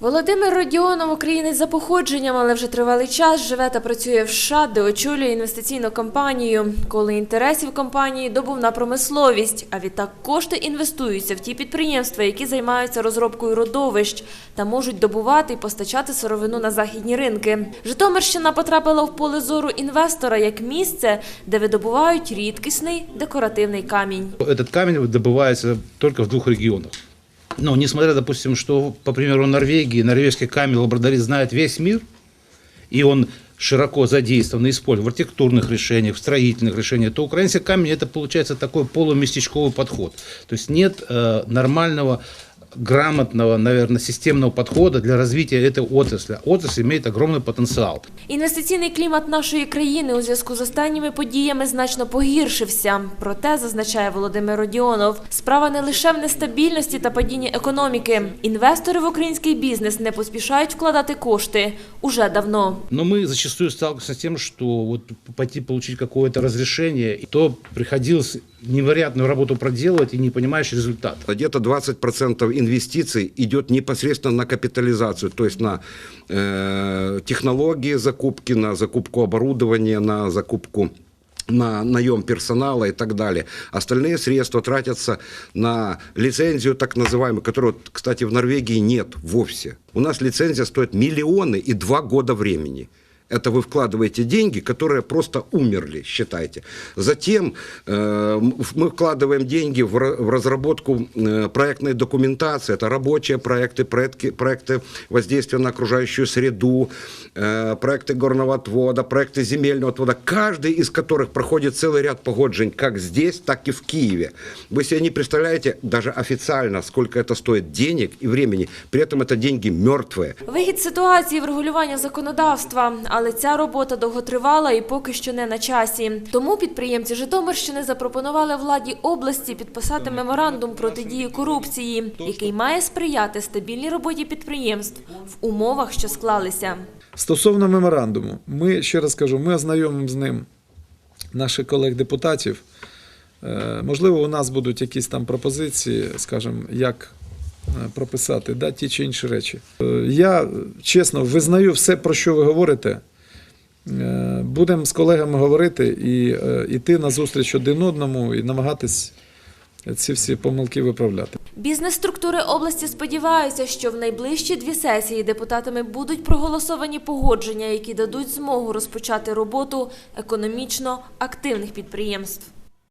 Володимир Родіонов, українець за походженням, але вже тривалий час живе та працює в США, де очолює інвестиційну компанію. Коли інтересів компанії добувна промисловість, а відтак кошти інвестуються в ті підприємства, які займаються розробкою родовищ та можуть добувати і постачати сировину на західні ринки. Житомирщина потрапила в поле зору інвестора як місце, де видобувають рідкісний декоративний камінь. Этот камень добывается только в двух регионах Но несмотря, допустим, что, по примеру, Норвегии, норвежский камень лабрадорит знает весь мир, и он широко задействован и использован в архитектурных решениях, в строительных решениях, то украинский камень это получается такой полуместечковый подход. То есть нет э, нормального, грамотного, наверное, системного подхода для развития этой отрасли. Отрасль имеет огромный потенциал. Інвестиційний клімат нашої країни у зв'язку з останніми подіями значно погіршився. Проте, зазначає Володимир Родіонов, справа не лише в нестабільності та падінні економіки. Інвестори в український бізнес не поспішають вкладати кошти уже давно. Но мы зачастую сталкиваемся с тем, что вот пойти получить какое-то разрешение, и то приходилось невероятную работу проделывать и не понимаешь результата. Где-то 20% инвестиций идет непосредственно на капитализацию, то есть на э, технологии закупки, на закупку оборудования, на закупку на наем персонала и так далее. Остальные средства тратятся на лицензию так называемую, которую, кстати, в Норвегии нет вовсе. У нас лицензия стоит миллионы и два года времени. Это вы вкладываете деньги, которые просто умерли, считайте. Затем э, мы вкладываем деньги в, ра- в разработку э, проектной документации. Это рабочие проекты, проекты, проекты воздействия на окружающую среду, э, проекты горного отвода, проекты земельного отвода, каждый из которых проходит целый ряд погоджень как здесь, так и в Киеве. Вы себе не представляете даже официально, сколько это стоит денег и времени. При этом это деньги мертвые. Вихід з ситуації врегулювання законодавства, але ця робота довготривала і поки що не на часі. Тому підприємці Житомирщини запропонували владі області підписати меморандум протидії корупції, який має сприяти стабільній роботі підприємств в умовах, що склалися. Стосовно меморандуму, ми ще раз кажу, ми ознайомимо з ним наших колег-депутатів. Е, Можливо, у нас будуть якісь там пропозиції, скажімо, як е, прописати да, ті чи інші речі. Е, Я чесно визнаю все, про що ви говорите. Е, Будемо з колегами говорити і е, йти на зустріч один одному і намагатись ці всі помилки виправляти. Бізнес-структури області сподіваються, що в найближчі дві сесії депутатами будуть проголосовані погодження, які дадуть змогу розпочати роботу економічно активних підприємств.